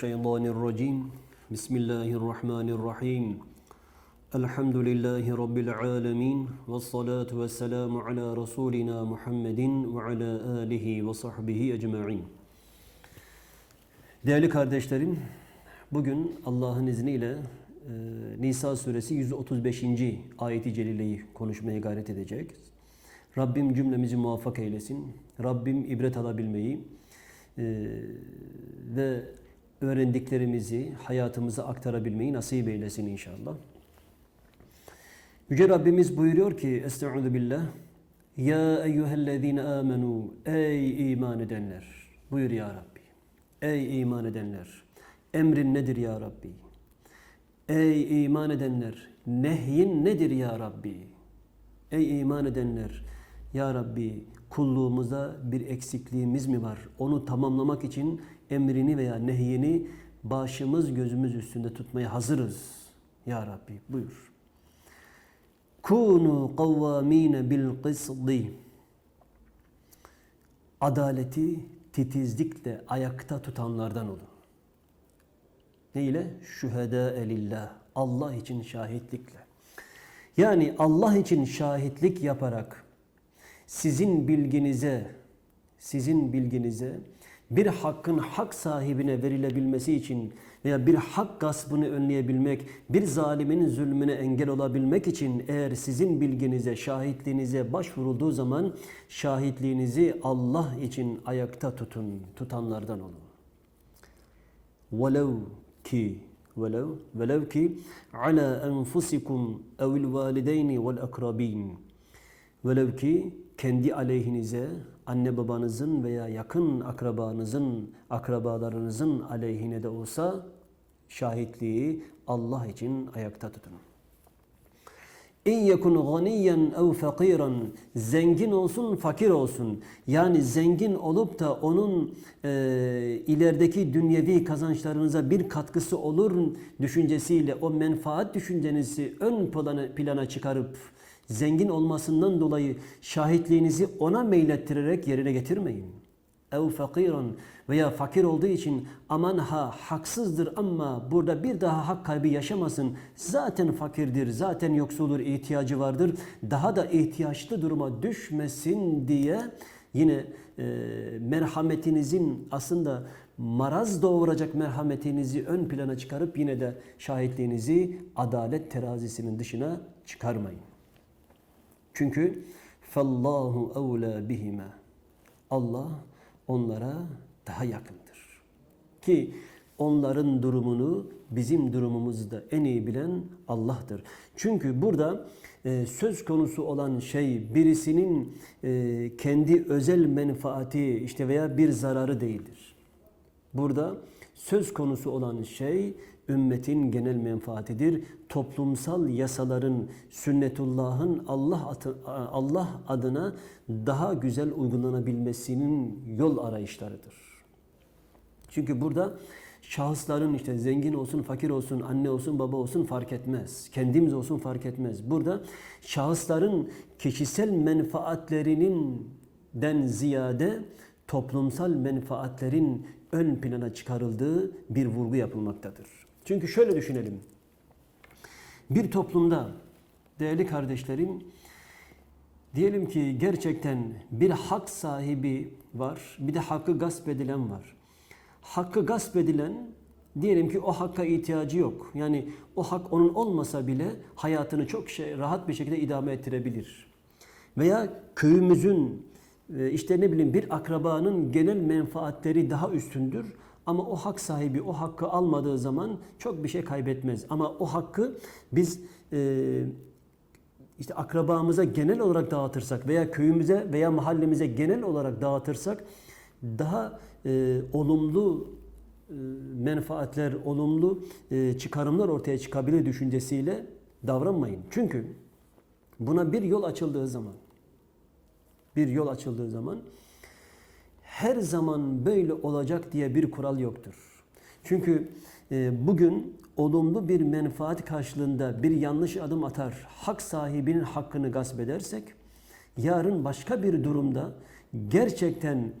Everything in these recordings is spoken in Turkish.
الشيطان الرجيم بسم الله الرحمن الرحيم الحمد لله رب العالمين والصلاة والسلام على رسولنا محمد وعلى آله وصحبه أجمعين Değerli kardeşlerim, bugün Allah'ın izniyle e, Nisa suresi 135. ayeti celileyi konuşmaya gayret edeceğiz. Rabbim cümlemizi muvaffak eylesin. Rabbim ibret alabilmeyi e, ve öğrendiklerimizi hayatımıza aktarabilmeyi nasip eylesin inşallah. Yüce Rabbimiz buyuruyor ki Estaizu billah. Ya eyyühellezine amenu Ey iman edenler. Buyur ya Rabbi. Ey iman edenler Emrin nedir ya Rabbi? Ey iman edenler Nehyin nedir ya Rabbi? Ey iman edenler Ya Rabbi kulluğumuza bir eksikliğimiz mi var? Onu tamamlamak için emrini veya nehyini başımız gözümüz üstünde tutmaya hazırız. Ya Rabbi buyur. Kunu kavvamine bil kısdi. Adaleti titizlikle ayakta tutanlardan olun. Ne ile? Şühedâ elillah. Allah için şahitlikle. Yani Allah için şahitlik yaparak sizin bilginize, sizin bilginize bir hakkın hak sahibine verilebilmesi için veya bir hak gaspını önleyebilmek, bir zalimin zulmüne engel olabilmek için eğer sizin bilginize, şahitliğinize başvurulduğu zaman şahitliğinizi Allah için ayakta tutun, tutanlardan olun. Velev ki velev velev ki ala enfusikum evil valideyni vel akrabin velev ki kendi aleyhinize anne babanızın veya yakın akrabanızın akrabalarınızın aleyhine de olsa şahitliği Allah için ayakta tutun. İn yekun ganiyen ev fakiran zengin olsun fakir olsun yani zengin olup da onun e, ilerideki dünyevi kazançlarınıza bir katkısı olur düşüncesiyle o menfaat düşüncenizi ön plana, plana çıkarıp zengin olmasından dolayı şahitliğinizi ona meylettirerek yerine getirmeyin. Ev fakiran veya fakir olduğu için aman ha haksızdır ama burada bir daha hak kaybı yaşamasın. Zaten fakirdir, zaten yoksuldur, ihtiyacı vardır. Daha da ihtiyaçlı duruma düşmesin diye yine e, merhametinizin aslında maraz doğuracak merhametinizi ön plana çıkarıp yine de şahitliğinizi adalet terazisinin dışına çıkarmayın. Çünkü fallahu evla bihime. Allah onlara daha yakındır. Ki onların durumunu bizim durumumuzda en iyi bilen Allah'tır. Çünkü burada e, söz konusu olan şey birisinin e, kendi özel menfaati işte veya bir zararı değildir. Burada söz konusu olan şey ümmetin genel menfaatidir. Toplumsal yasaların, sünnetullahın Allah atı, Allah adına daha güzel uygulanabilmesinin yol arayışlarıdır. Çünkü burada şahısların işte zengin olsun, fakir olsun, anne olsun, baba olsun fark etmez. Kendimiz olsun fark etmez. Burada şahısların kişisel menfaatlerinin den ziyade toplumsal menfaatlerin ön plana çıkarıldığı bir vurgu yapılmaktadır. Çünkü şöyle düşünelim. Bir toplumda değerli kardeşlerim diyelim ki gerçekten bir hak sahibi var, bir de hakkı gasp edilen var. Hakkı gasp edilen diyelim ki o hakka ihtiyacı yok. Yani o hak onun olmasa bile hayatını çok şey, rahat bir şekilde idame ettirebilir. Veya köyümüzün işte ne bileyim bir akrabanın genel menfaatleri daha üstündür. Ama o hak sahibi o hakkı almadığı zaman çok bir şey kaybetmez. Ama o hakkı biz e, işte akrabamıza genel olarak dağıtırsak veya köyümüze veya mahallemize genel olarak dağıtırsak daha e, olumlu e, menfaatler, olumlu e, çıkarımlar ortaya çıkabilir düşüncesiyle davranmayın. Çünkü buna bir yol açıldığı zaman bir yol açıldığı zaman her zaman böyle olacak diye bir kural yoktur. Çünkü e, bugün olumlu bir menfaat karşılığında bir yanlış adım atar, hak sahibinin hakkını gasp edersek, yarın başka bir durumda gerçekten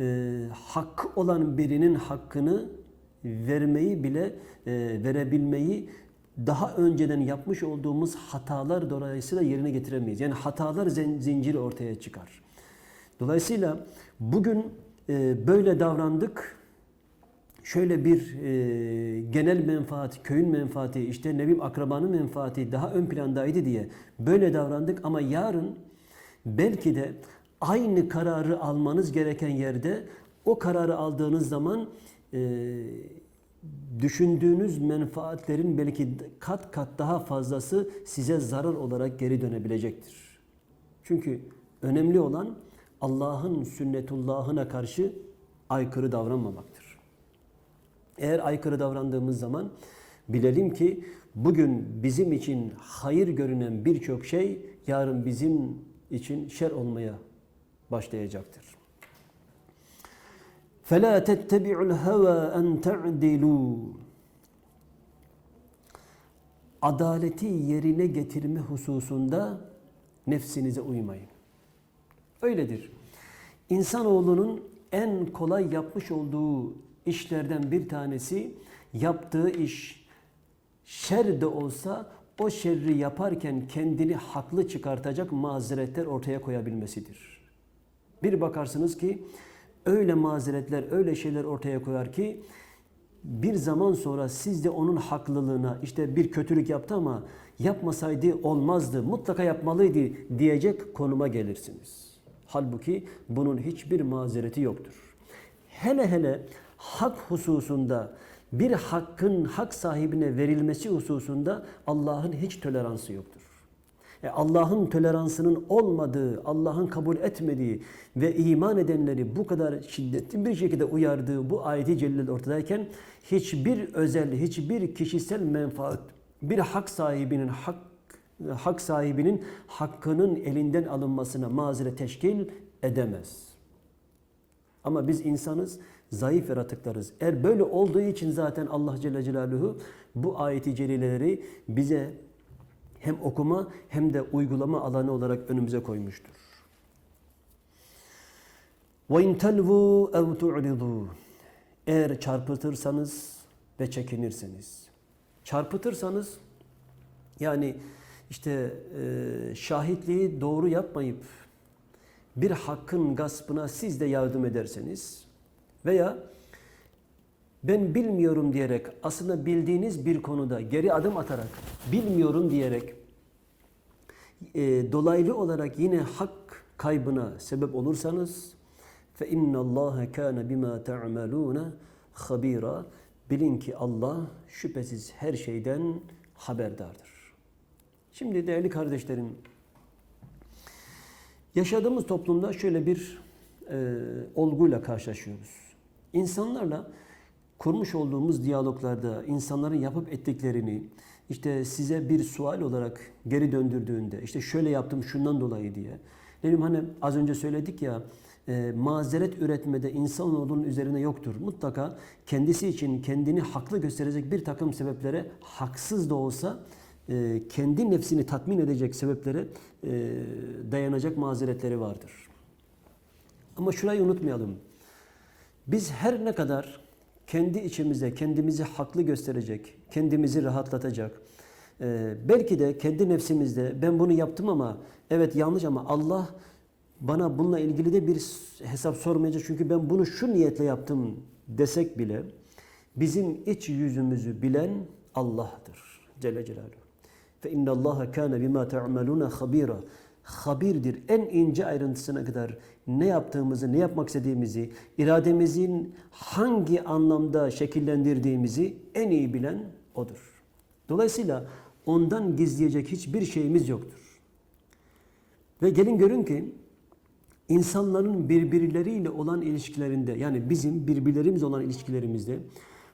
e, hakkı olan birinin hakkını vermeyi bile e, verebilmeyi daha önceden yapmış olduğumuz hatalar dolayısıyla yerine getiremeyiz. Yani hatalar zinciri ortaya çıkar. Dolayısıyla bugün e, böyle davrandık. Şöyle bir e, genel menfaat, köyün menfaati, işte ne bileyim akrabanın menfaati daha ön plandaydı diye böyle davrandık ama yarın belki de aynı kararı almanız gereken yerde o kararı aldığınız zaman e, düşündüğünüz menfaatlerin belki kat kat daha fazlası size zarar olarak geri dönebilecektir. Çünkü önemli olan Allah'ın sünnetullahına karşı aykırı davranmamaktır. Eğer aykırı davrandığımız zaman bilelim ki bugün bizim için hayır görünen birçok şey yarın bizim için şer olmaya başlayacaktır. فَلَا تَتَّبِعُ الْهَوَى أَنْ تَعْدِلُوا Adaleti yerine getirme hususunda nefsinize uymayın. Öyledir. İnsanoğlunun en kolay yapmış olduğu işlerden bir tanesi yaptığı iş şer de olsa o şerri yaparken kendini haklı çıkartacak mazeretler ortaya koyabilmesidir. Bir bakarsınız ki öyle mazeretler, öyle şeyler ortaya koyar ki bir zaman sonra siz de onun haklılığına işte bir kötülük yaptı ama yapmasaydı olmazdı, mutlaka yapmalıydı diyecek konuma gelirsiniz. Halbuki bunun hiçbir mazereti yoktur. Hele hele hak hususunda bir hakkın hak sahibine verilmesi hususunda Allah'ın hiç toleransı yoktur. E Allah'ın toleransının olmadığı, Allah'ın kabul etmediği ve iman edenleri bu kadar şiddetli bir şekilde uyardığı bu ayeti celil ortadayken hiçbir özel, hiçbir kişisel menfaat, bir hak sahibinin hak hak sahibinin hakkının elinden alınmasına mazeret teşkil edemez. Ama biz insanız, zayıf yaratıklarız. Eğer böyle olduğu için zaten Allah Celle Celaluhu bu ayeti celileleri bize hem okuma hem de uygulama alanı olarak önümüze koymuştur. وَاِنْ تَلْوُوا اَوْ تُعْرِضُوا Eğer çarpıtırsanız ve çekinirseniz. Çarpıtırsanız yani işte e, şahitliği doğru yapmayıp bir hakkın gaspına siz de yardım ederseniz veya ben bilmiyorum diyerek aslında bildiğiniz bir konuda geri adım atarak bilmiyorum diyerek e, dolaylı olarak yine hak kaybına sebep olursanız fe inna Allah kana bima ta'maluna habira bilin ki Allah şüphesiz her şeyden haberdardır. Şimdi değerli kardeşlerim yaşadığımız toplumda şöyle bir e, olguyla karşılaşıyoruz. İnsanlarla kurmuş olduğumuz diyaloglarda insanların yapıp ettiklerini işte size bir sual olarak geri döndürdüğünde işte şöyle yaptım şundan dolayı diye. Dedim hani az önce söyledik ya e, mazeret üretmede insanoğlunun üzerine yoktur. Mutlaka kendisi için kendini haklı gösterecek bir takım sebeplere haksız da olsa e, kendi nefsini tatmin edecek sebeplere e, dayanacak mazeretleri vardır. Ama şurayı unutmayalım. Biz her ne kadar kendi içimize kendimizi haklı gösterecek, kendimizi rahatlatacak, e, belki de kendi nefsimizde ben bunu yaptım ama evet yanlış ama Allah bana bununla ilgili de bir hesap sormayacak çünkü ben bunu şu niyetle yaptım desek bile bizim iç yüzümüzü bilen Allah'tır Celle Celaluhu. Fe inna Allah kana bima ta'maluna habira. Habirdir. En ince ayrıntısına kadar ne yaptığımızı, ne yapmak istediğimizi, irademizin hangi anlamda şekillendirdiğimizi en iyi bilen odur. Dolayısıyla ondan gizleyecek hiçbir şeyimiz yoktur. Ve gelin görün ki insanların birbirleriyle olan ilişkilerinde yani bizim birbirlerimiz olan ilişkilerimizde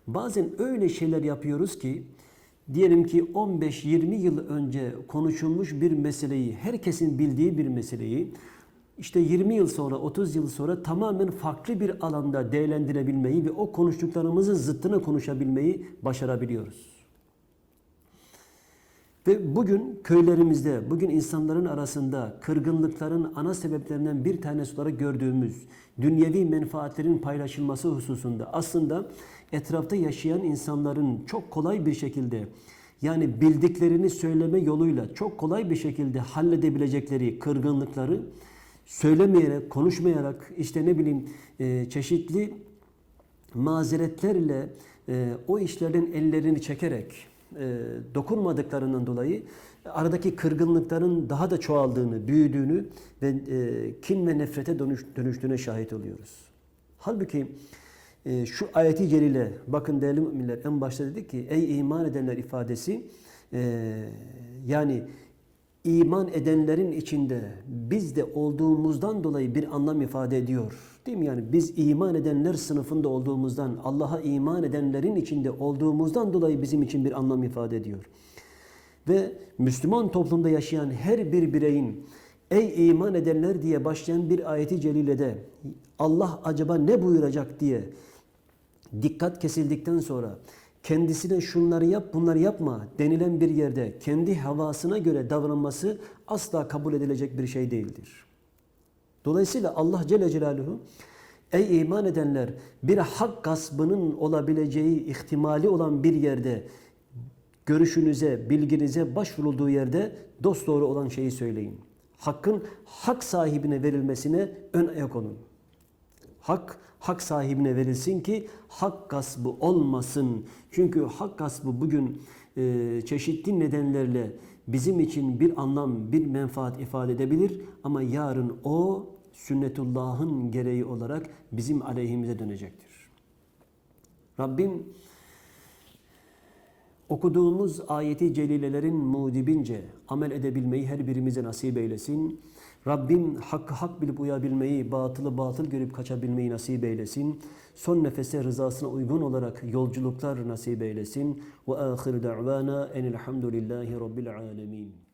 bazen öyle şeyler yapıyoruz ki diyelim ki 15-20 yıl önce konuşulmuş bir meseleyi, herkesin bildiği bir meseleyi işte 20 yıl sonra, 30 yıl sonra tamamen farklı bir alanda değerlendirebilmeyi ve o konuştuklarımızın zıttını konuşabilmeyi başarabiliyoruz. Ve bugün köylerimizde, bugün insanların arasında kırgınlıkların ana sebeplerinden bir tanesi olarak gördüğümüz dünyevi menfaatlerin paylaşılması hususunda aslında etrafta yaşayan insanların çok kolay bir şekilde yani bildiklerini söyleme yoluyla çok kolay bir şekilde halledebilecekleri kırgınlıkları söylemeyerek, konuşmayarak işte ne bileyim e, çeşitli mazeretlerle e, o işlerden ellerini çekerek e, dokunmadıklarından dolayı aradaki kırgınlıkların daha da çoğaldığını, büyüdüğünü ve e, kin ve nefrete dönüş, dönüştüğüne şahit oluyoruz. Halbuki e, şu ayeti celile bakın değerli müminler en başta dedik ki ey iman edenler ifadesi e, yani iman edenlerin içinde biz de olduğumuzdan dolayı bir anlam ifade ediyor. Değil mi? Yani biz iman edenler sınıfında olduğumuzdan, Allah'a iman edenlerin içinde olduğumuzdan dolayı bizim için bir anlam ifade ediyor. Ve Müslüman toplumda yaşayan her bir bireyin ey iman edenler diye başlayan bir ayeti celilede Allah acaba ne buyuracak diye dikkat kesildikten sonra kendisine şunları yap bunları yapma denilen bir yerde kendi havasına göre davranması asla kabul edilecek bir şey değildir. Dolayısıyla Allah Celle Celaluhu ey iman edenler bir hak gaspının olabileceği ihtimali olan bir yerde görüşünüze, bilginize başvurulduğu yerde dosdoğru olan şeyi söyleyin. Hakkın hak sahibine verilmesine ön ayak olun. Hak, hak sahibine verilsin ki hak gaspı olmasın. Çünkü hak gaspı bugün e, çeşitli nedenlerle bizim için bir anlam, bir menfaat ifade edebilir. Ama yarın o sünnetullah'ın gereği olarak bizim aleyhimize dönecektir. Rabbim okuduğumuz ayeti celilelerin mudibince amel edebilmeyi her birimize nasip eylesin. Rabbim hakkı hak bilip uyabilmeyi, batılı batıl görüp kaçabilmeyi nasip eylesin. Son nefese rızasına uygun olarak yolculuklar nasip eylesin. Ve ahir da'vana enilhamdülillahi rabbil alemin.